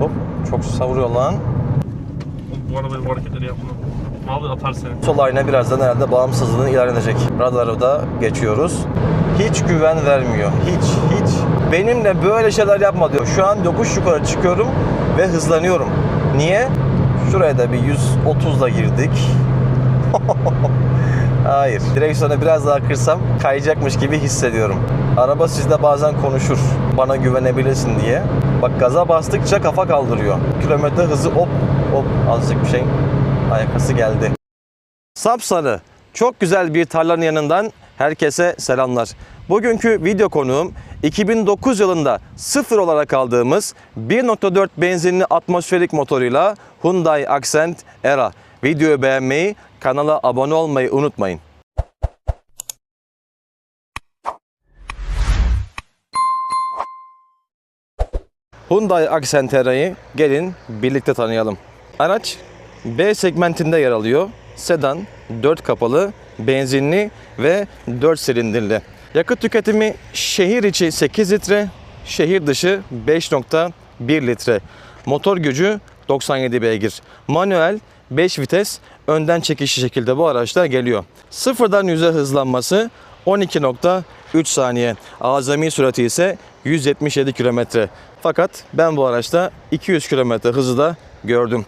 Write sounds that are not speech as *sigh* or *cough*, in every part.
Hop çok savuruyor lan. Bu arabayı bu hareketleri yapma. Abi atar seni. Sol ayna birazdan herhalde bağımsızlığını ilan edecek. Radarı da geçiyoruz. Hiç güven vermiyor. Hiç, hiç. Benimle böyle şeyler yapma diyor. Şu an yokuş yukarı çıkıyorum ve hızlanıyorum. Niye? Şuraya da bir 130'la girdik. *laughs* Hayır. Direksiyonu biraz daha kırsam kayacakmış gibi hissediyorum. Araba sizde bazen konuşur. Bana güvenebilirsin diye. Bak gaza bastıkça kafa kaldırıyor. Kilometre hızı hop hop azıcık bir şey. Ayakası geldi. Sapsarı, çok güzel bir tarlanın yanından herkese selamlar. Bugünkü video konuğum 2009 yılında sıfır olarak aldığımız 1.4 benzinli atmosferik motoruyla Hyundai Accent Era. Videoyu beğenmeyi, kanala abone olmayı unutmayın. Hyundai Accent Era'yı gelin birlikte tanıyalım. Araç B segmentinde yer alıyor. Sedan, 4 kapalı, benzinli ve 4 silindirli. Yakıt tüketimi şehir içi 8 litre, şehir dışı 5.1 litre. Motor gücü 97 beygir. Manuel 5 vites önden çekişli şekilde bu araçta geliyor. Sıfırdan 100'e hızlanması 12.3 saniye. Azami sürati ise 177 kilometre. Fakat ben bu araçta 200 kilometre hızı da gördüm.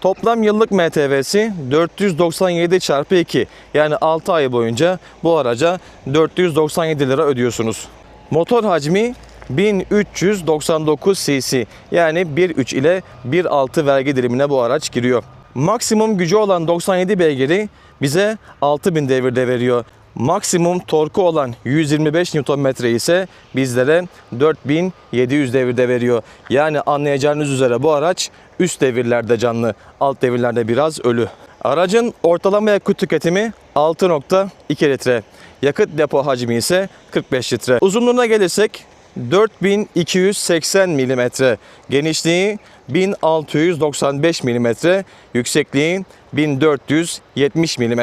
Toplam yıllık MTV'si 497 çarpı 2. Yani 6 ay boyunca bu araca 497 lira ödüyorsunuz. Motor hacmi 1399 cc. Yani 1.3 ile 1.6 vergi dilimine bu araç giriyor. Maksimum gücü olan 97 beygiri bize 6000 devirde veriyor. Maksimum torku olan 125 Nm ise bizlere 4700 devirde veriyor. Yani anlayacağınız üzere bu araç üst devirlerde canlı, alt devirlerde biraz ölü. Aracın ortalama yakıt tüketimi 6.2 litre. Yakıt depo hacmi ise 45 litre. Uzunluğuna gelirsek 4280 mm, genişliği 1695 mm, yüksekliği 1470 mm,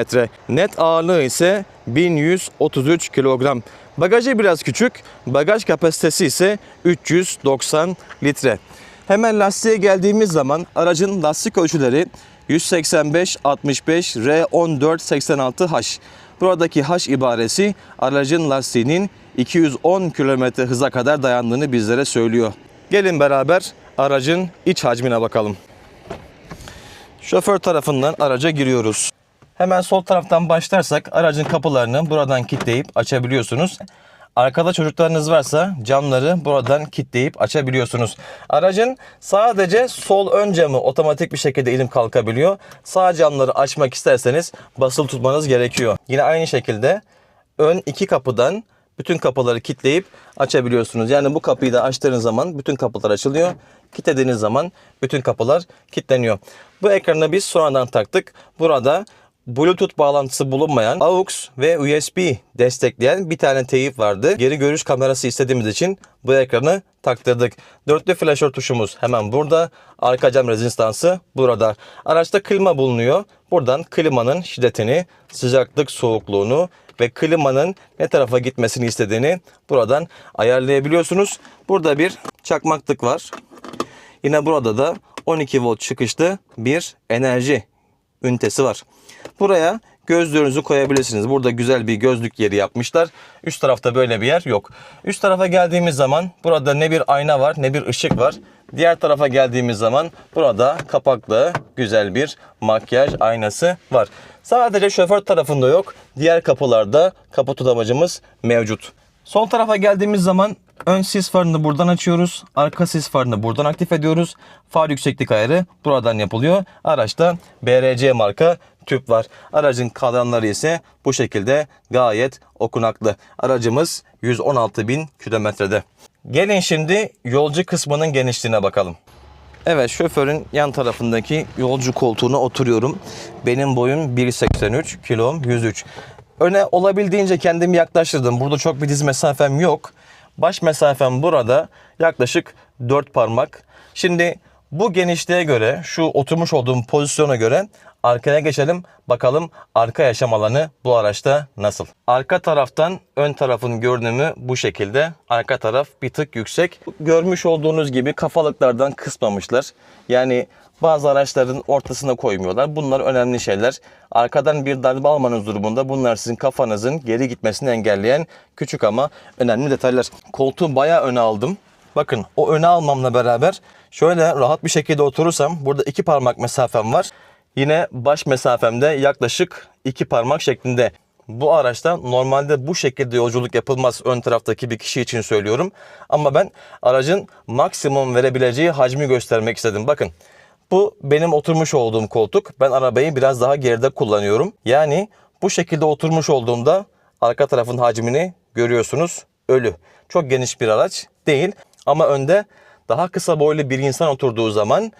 net ağırlığı ise 1133 kilogram. Bagajı biraz küçük, bagaj kapasitesi ise 390 litre. Hemen lastiğe geldiğimiz zaman aracın lastik ölçüleri 185 65 R14 86 H. Buradaki H ibaresi aracın lastiğinin 210 km hıza kadar dayandığını bizlere söylüyor. Gelin beraber aracın iç hacmine bakalım. Şoför tarafından araca giriyoruz. Hemen sol taraftan başlarsak aracın kapılarını buradan kilitleyip açabiliyorsunuz. Arkada çocuklarınız varsa camları buradan kilitleyip açabiliyorsunuz. Aracın sadece sol ön camı otomatik bir şekilde ilim kalkabiliyor. Sağ camları açmak isterseniz basılı tutmanız gerekiyor. Yine aynı şekilde ön iki kapıdan bütün kapıları kilitleyip açabiliyorsunuz. Yani bu kapıyı da açtığınız zaman bütün kapılar açılıyor. Kilitlediğiniz zaman bütün kapılar kilitleniyor. Bu ekranı biz sonradan taktık. Burada Bluetooth bağlantısı bulunmayan AUX ve USB destekleyen bir tane teyip vardı. Geri görüş kamerası istediğimiz için bu ekranı taktırdık. Dörtlü flaşör tuşumuz hemen burada. Arka cam rezistansı burada. Araçta klima bulunuyor. Buradan klimanın şiddetini, sıcaklık, soğukluğunu ve klimanın ne tarafa gitmesini istediğini buradan ayarlayabiliyorsunuz. Burada bir çakmaklık var. Yine burada da 12 volt çıkışlı bir enerji ünitesi var. Buraya gözlüğünüzü koyabilirsiniz. Burada güzel bir gözlük yeri yapmışlar. Üst tarafta böyle bir yer yok. Üst tarafa geldiğimiz zaman burada ne bir ayna var ne bir ışık var. Diğer tarafa geldiğimiz zaman burada kapaklı güzel bir makyaj aynası var. Sadece şoför tarafında yok. Diğer kapılarda kapı tutamacımız mevcut. Sol tarafa geldiğimiz zaman ön sis farını buradan açıyoruz. Arka sis farını buradan aktif ediyoruz. Far yükseklik ayarı buradan yapılıyor. Araçta BRC marka tüp var. Aracın kadranları ise bu şekilde gayet okunaklı. Aracımız 116 bin kilometrede. Gelin şimdi yolcu kısmının genişliğine bakalım. Evet şoförün yan tarafındaki yolcu koltuğuna oturuyorum. Benim boyum 1.83, kilom 103. Öne olabildiğince kendimi yaklaştırdım. Burada çok bir diz mesafem yok. Baş mesafem burada yaklaşık 4 parmak. Şimdi Bu genişliğe göre, şu oturmuş olduğum pozisyona göre arkaya geçelim. Bakalım arka yaşam alanı bu araçta nasıl? Arka taraftan ön tarafın görünümü bu şekilde. Arka taraf bir tık yüksek. Görmüş olduğunuz gibi kafalıklardan kısmamışlar. Yani bazı araçların ortasına koymuyorlar. Bunlar önemli şeyler. Arkadan bir darbe almanız durumunda bunlar sizin kafanızın geri gitmesini engelleyen küçük ama önemli detaylar. Koltuğu bayağı öne aldım. Bakın o öne almamla beraber şöyle rahat bir şekilde oturursam burada iki parmak mesafem var. Yine baş mesafemde yaklaşık iki parmak şeklinde. Bu araçta normalde bu şekilde yolculuk yapılmaz ön taraftaki bir kişi için söylüyorum. Ama ben aracın maksimum verebileceği hacmi göstermek istedim. Bakın bu benim oturmuş olduğum koltuk. Ben arabayı biraz daha geride kullanıyorum. Yani bu şekilde oturmuş olduğumda arka tarafın hacmini görüyorsunuz. Ölü. Çok geniş bir araç değil. Ama önde daha kısa boylu bir insan oturduğu zaman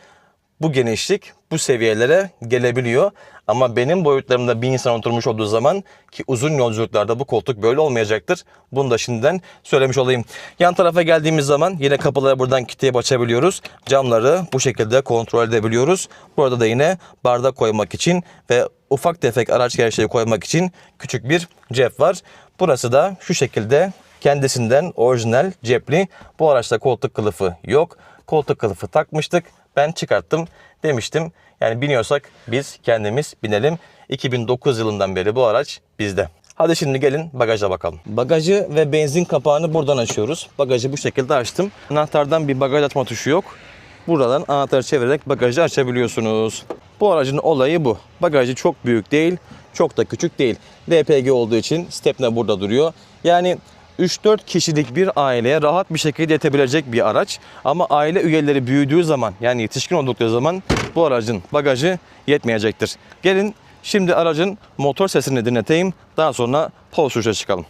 bu genişlik bu seviyelere gelebiliyor. Ama benim boyutlarımda bir insan oturmuş olduğu zaman ki uzun yolculuklarda bu koltuk böyle olmayacaktır. Bunu da şimdiden söylemiş olayım. Yan tarafa geldiğimiz zaman yine kapıları buradan kilitleyip açabiliyoruz. Camları bu şekilde kontrol edebiliyoruz. Burada da yine bardak koymak için ve ufak tefek araç gereçleri koymak için küçük bir cep var. Burası da şu şekilde kendisinden orijinal cepli. Bu araçta koltuk kılıfı yok. Koltuk kılıfı takmıştık. Ben çıkarttım demiştim. Yani biniyorsak biz kendimiz binelim. 2009 yılından beri bu araç bizde. Hadi şimdi gelin bagaja bakalım. Bagajı ve benzin kapağını buradan açıyoruz. Bagajı bu şekilde açtım. Anahtardan bir bagaj açma tuşu yok. Buradan anahtarı çevirerek bagajı açabiliyorsunuz. Bu aracın olayı bu. Bagajı çok büyük değil, çok da küçük değil. DPG olduğu için stepne burada duruyor. Yani 3-4 kişilik bir aileye rahat bir şekilde yetebilecek bir araç. Ama aile üyeleri büyüdüğü zaman yani yetişkin oldukları zaman bu aracın bagajı yetmeyecektir. Gelin şimdi aracın motor sesini dinleteyim. Daha sonra pol sürüşe çıkalım.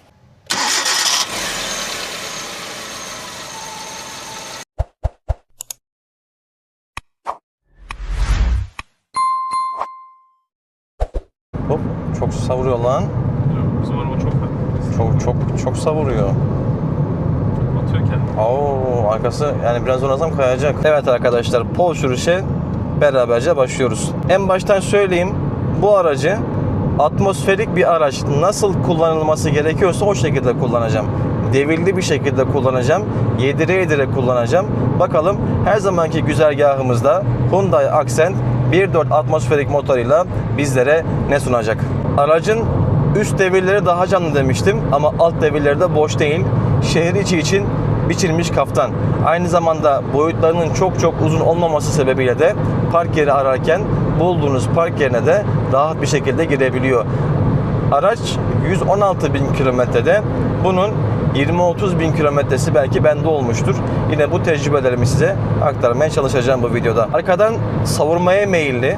Oo, arkası yani biraz zorlasam kayacak. Evet arkadaşlar pol sürüşe beraberce başlıyoruz. En baştan söyleyeyim bu aracı atmosferik bir araç nasıl kullanılması gerekiyorsa o şekilde kullanacağım. Devirli bir şekilde kullanacağım. Yedire yedire kullanacağım. Bakalım her zamanki güzergahımızda Hyundai Accent 1.4 atmosferik motoruyla bizlere ne sunacak? Aracın üst devirleri daha canlı demiştim ama alt devirleri de boş değil. Şehir içi için biçilmiş kaftan. Aynı zamanda boyutlarının çok çok uzun olmaması sebebiyle de park yeri ararken bulduğunuz park yerine de rahat bir şekilde girebiliyor. Araç 116 bin kilometrede. Bunun 20-30 bin kilometresi belki bende olmuştur. Yine bu tecrübelerimi size aktarmaya çalışacağım bu videoda. Arkadan savurmaya meyilli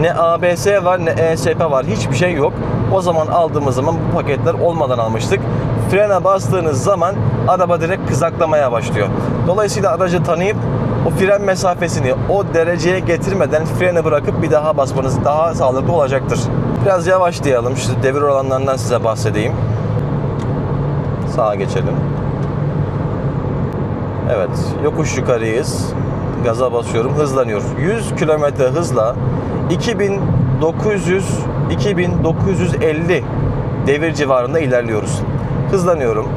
ne ABS var ne ESP var. Hiçbir şey yok. O zaman aldığımız zaman bu paketler olmadan almıştık. Frene bastığınız zaman araba direkt kızaklamaya başlıyor. Dolayısıyla aracı tanıyıp o fren mesafesini o dereceye getirmeden freni bırakıp bir daha basmanız daha sağlıklı olacaktır. Biraz yavaşlayalım. Şu devir oranlarından size bahsedeyim. Sağa geçelim. Evet, yokuş yukarıyız. Gaza basıyorum, hızlanıyor. 100 kilometre hızla 2900 2950 devir civarında ilerliyoruz. Hızlanıyorum.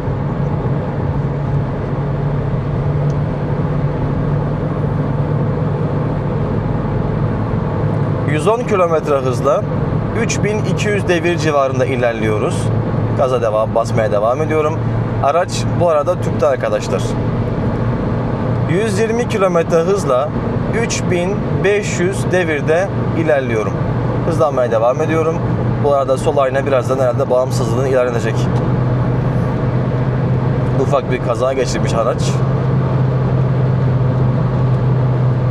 ...110 kilometre hızla 3200 devir civarında ilerliyoruz. Gaza devam, basmaya devam ediyorum. Araç bu arada tüpte arkadaşlar. 120 kilometre hızla 3500 devirde ilerliyorum. Hızlanmaya devam ediyorum. Bu arada sol ayna birazdan herhalde bağımsızlığını ilan. Ufak bir kaza geçirmiş araç.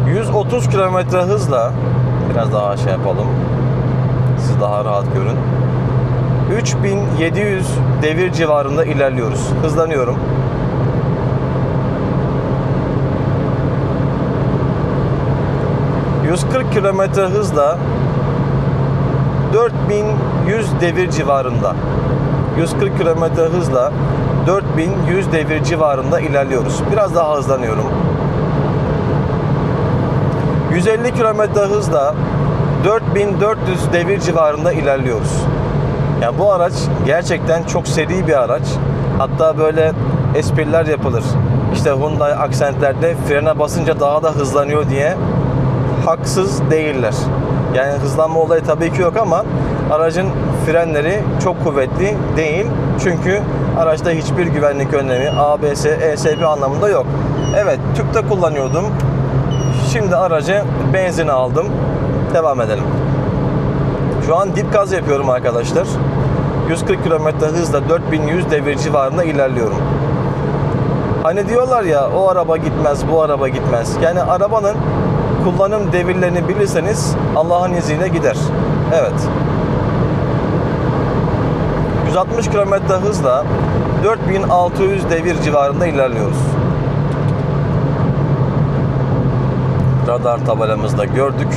130 kilometre hızla biraz daha şey yapalım. Siz daha rahat görün. 3700 devir civarında ilerliyoruz. Hızlanıyorum. ...140 kilometre hızla... ...4100 devir civarında... ...140 kilometre hızla... ...4100 devir civarında ilerliyoruz. Biraz daha hızlanıyorum. 150 km hızla 4400 devir civarında ilerliyoruz. Yani bu araç gerçekten çok seri bir araç. Hatta böyle espriler yapılır. İşte Hyundai Accent'lerde frene basınca daha da hızlanıyor diye haksız değiller. Yani hızlanma olayı tabii ki yok ama aracın frenleri çok kuvvetli değil. Çünkü araçta hiçbir güvenlik önlemi ABS, ESP anlamında yok. Evet, tüpte kullanıyordum. Şimdi aracı benzin aldım. Devam edelim. Şu an dip gaz yapıyorum arkadaşlar. 140 km hızla 4100 devir civarında ilerliyorum. Hani diyorlar ya o araba gitmez, bu araba gitmez. Yani arabanın kullanım devirlerini bilirseniz Allah'ın izniyle gider. Evet. 160 km hızla 4600 devir civarında ilerliyoruz. Radar tabelamızda gördük.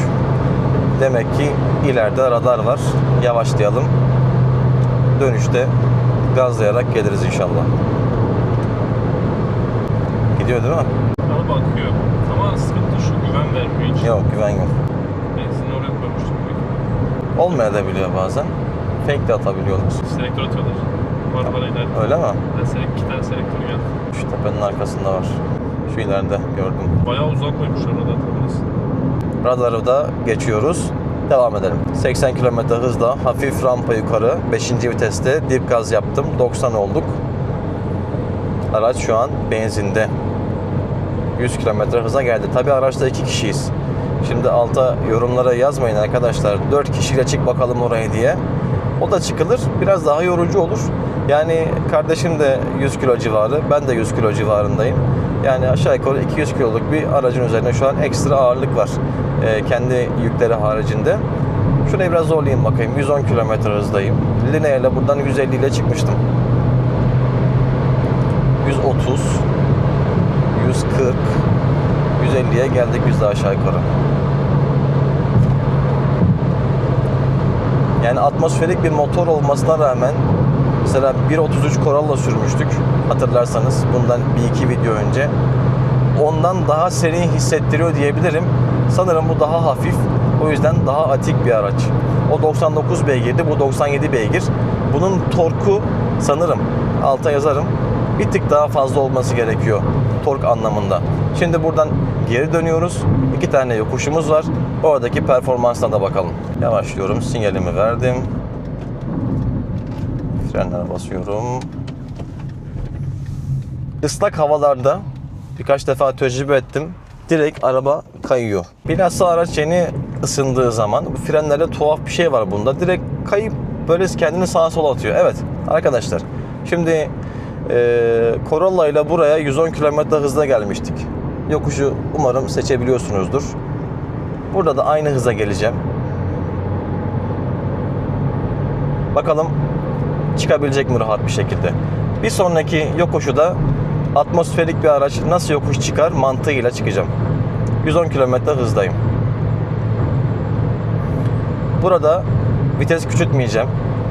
Demek ki ileride radar var. Yavaşlayalım. Dönüşte gazlayarak geliriz inşallah. Gidiyor değil mi? Araba akıyor. Ama sıkıntı şu güven vermiyor hiç. Yok güven yok. Benzini oraya koymuştuk. Olmayabiliyor bazen. Fake de atabiliyorlar. Selektör atıyorlar. Var var ileride. Öyle mi? Selek, iki tane selektör geldi. Şu tepenin arkasında var. Şu ileride gördüm. Bayağı uzak koymuşlar radar tabelası. Radarı da geçiyoruz. Devam edelim. 80 km hızla hafif rampa yukarı 5. viteste dip gaz yaptım. 90 olduk. Araç şu an benzinde. 100 km hıza geldi. Tabi araçta iki kişiyiz. Şimdi alta yorumlara yazmayın arkadaşlar. 4 kişiyle çık bakalım oraya diye. O da çıkılır. Biraz daha yorucu olur. Yani kardeşim de 100 kilo civarı. Ben de 100 kilo civarındayım. Yani aşağı yukarı 200 kiloluk bir aracın üzerine şu an ekstra ağırlık var. Ee, kendi yükleri haricinde. Şurayı biraz zorlayayım bakayım. 110 km hızdayım. Linea ile buradan 150 ile çıkmıştım. 130 140 150'ye geldik biz de aşağı yukarı. Yani atmosferik bir motor olmasına rağmen mesela 1.33 Corolla sürmüştük hatırlarsanız bundan bir iki video önce. Ondan daha serin hissettiriyor diyebilirim. Sanırım bu daha hafif. O yüzden daha atik bir araç. O 99 beygirdi, bu 97 beygir. Bunun torku sanırım alta yazarım. Bir tık daha fazla olması gerekiyor tork anlamında. Şimdi buradan geri dönüyoruz. İki tane yokuşumuz var. Oradaki performansına da bakalım. Yavaşlıyorum. Sinyalimi verdim. Frenler basıyorum. Islak havalarda birkaç defa tecrübe ettim. Direkt araba kayıyor. Bilhassa araç yeni ısındığı zaman frenlerde tuhaf bir şey var bunda. Direkt kayıp böyle kendini sağa sola atıyor. Evet arkadaşlar şimdi e, Corolla ile buraya 110 km hızla gelmiştik. Yokuşu umarım seçebiliyorsunuzdur. Burada da aynı hıza geleceğim. Bakalım çıkabilecek mi rahat bir şekilde. Bir sonraki yokuşu da atmosferik bir araç nasıl yokuş çıkar mantığıyla çıkacağım. 110 km hızdayım. Burada vites küçültmeyeceğim.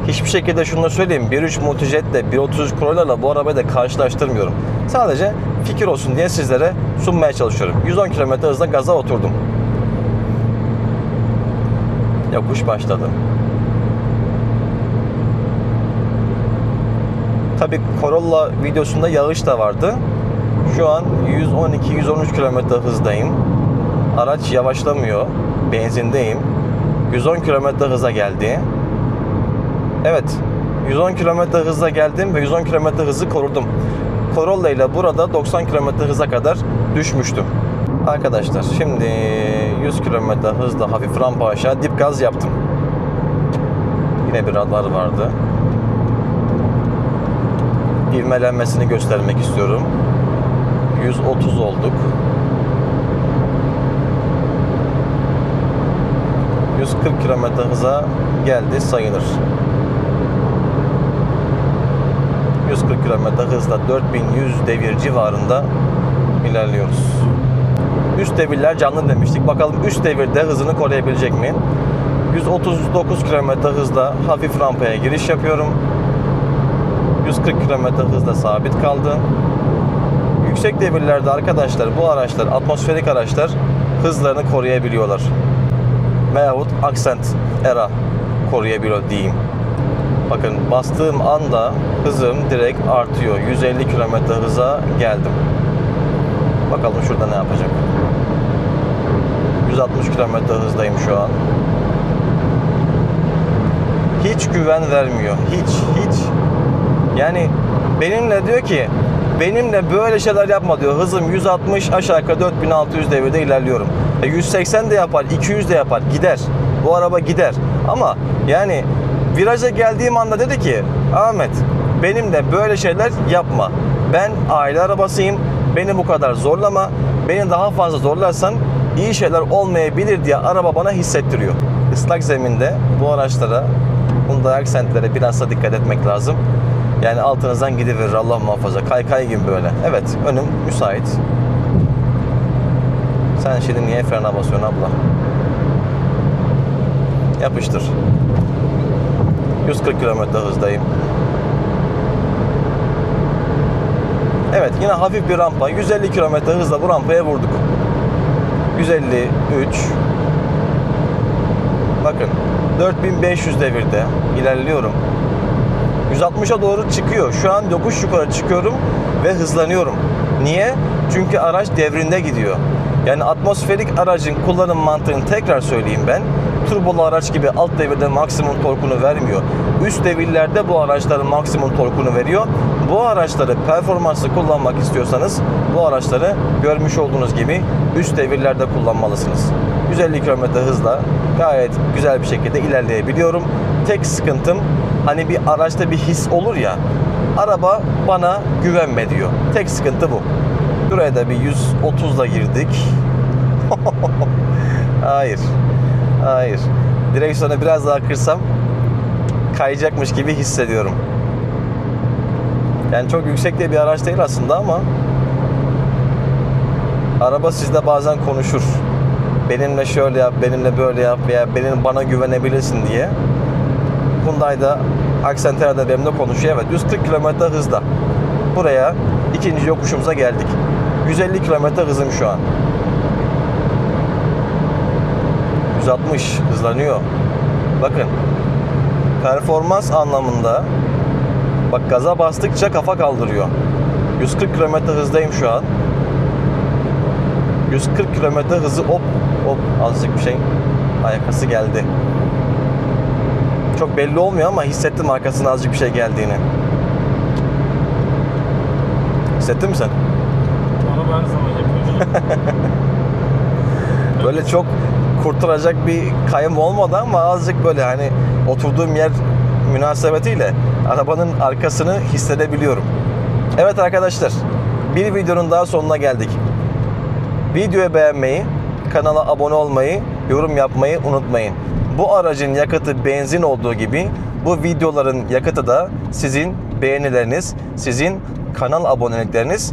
Hiçbir şekilde şunu da söyleyeyim. 1.3 Multijet ile 1.33 Corolla ile bu arabayı da karşılaştırmıyorum. Sadece fikir olsun diye sizlere sunmaya çalışıyorum. 110 km hızla gaza oturdum. Yokuş başladı. Tabi Corolla videosunda yağış da vardı. Şu an 112-113 km hızdayım. Araç yavaşlamıyor. Benzindeyim. 110 km hıza geldi. Evet. 110 km hızla geldim ve 110 km hızı korudum. Corolla ile burada 90 km hıza kadar düşmüştüm. Arkadaşlar şimdi 100 km hızla hafif rampa aşağı dip gaz yaptım. Yine bir radar vardı. İvmelenmesini göstermek istiyorum. 130 olduk. 140 km hıza geldi sayılır. 140 km hızla 4100 devir civarında ilerliyoruz. Üst devirler canlı demiştik. Bakalım üst devirde hızını koruyabilecek mi? 139 km hızla hafif rampaya giriş yapıyorum. 140 km hızla sabit kaldı. Yüksek devirlerde arkadaşlar bu araçlar atmosferik araçlar hızlarını koruyabiliyorlar. Veyahut Accent Era koruyabiliyor diyeyim. Bakın bastığım anda hızım direkt artıyor. 150 km hıza geldim. Bakalım şurada ne yapacak. 160 km hızdayım şu an. Hiç güven vermiyor. Hiç, hiç. Yani benimle diyor ki benimle böyle şeyler yapma diyor. Hızım 160 aşağı yukarı 4600 devirde ilerliyorum. E 180 de yapar, 200 de yapar. Gider. Bu araba gider. Ama yani viraja geldiğim anda dedi ki Ahmet benimle böyle şeyler yapma. Ben aile arabasıyım. Beni bu kadar zorlama. Beni daha fazla zorlarsan iyi şeyler olmayabilir diye araba bana hissettiriyor. Islak zeminde bu araçlara Bunda aksentlere biraz da dikkat etmek lazım. Yani altınızdan gidiverir Allah muhafaza. Kaykay gibi böyle. Evet önüm müsait. Sen şimdi niye frene basıyorsun abla? Yapıştır. 140 km hızdayım. Evet yine hafif bir rampa. 150 km hızla bu rampaya vurduk. 153 Bakın 4500 devirde ilerliyorum. 160'a doğru çıkıyor. Şu an yokuş yukarı çıkıyorum ve hızlanıyorum. Niye? Çünkü araç devrinde gidiyor. Yani atmosferik aracın kullanım mantığını tekrar söyleyeyim ben. Turbolu araç gibi alt devirde maksimum torkunu vermiyor. Üst devirlerde bu araçların maksimum torkunu veriyor. Bu araçları performanslı kullanmak istiyorsanız bu araçları görmüş olduğunuz gibi üst devirlerde kullanmalısınız. 150 km hızla gayet güzel bir şekilde ilerleyebiliyorum. Tek sıkıntım hani bir araçta bir his olur ya araba bana güvenme diyor. Tek sıkıntı bu. Buraya da bir 130'la girdik. *laughs* Hayır. Hayır. Direksiyonu biraz daha kırsam kayacakmış gibi hissediyorum. Yani çok yüksek de bir araç değil aslında ama araba sizde bazen konuşur. Benimle şöyle yap, benimle böyle yap veya benim bana güvenebilirsin diye. Hyundai'da Accentera'da benimle konuşuyor. Evet 140 km hızda. Buraya ikinci yokuşumuza geldik. 150 km hızım şu an. 160 hızlanıyor. Bakın performans anlamında bak gaza bastıkça kafa kaldırıyor. 140 km hızdayım şu an. 140 km hızı hop hop azıcık bir şey ayakası geldi. Çok belli olmuyor ama hissettim arkasına azıcık bir şey geldiğini. Hissettin mi sen? Araba her zaman yapıyor. *laughs* Böyle çok kurtaracak bir kayım olmadı ama azıcık böyle hani oturduğum yer münasebetiyle arabanın arkasını hissedebiliyorum. Evet arkadaşlar bir videonun daha sonuna geldik. Videoyu beğenmeyi, kanala abone olmayı, yorum yapmayı unutmayın. Bu aracın yakıtı benzin olduğu gibi bu videoların yakıtı da sizin beğenileriniz, sizin kanal abonelikleriniz.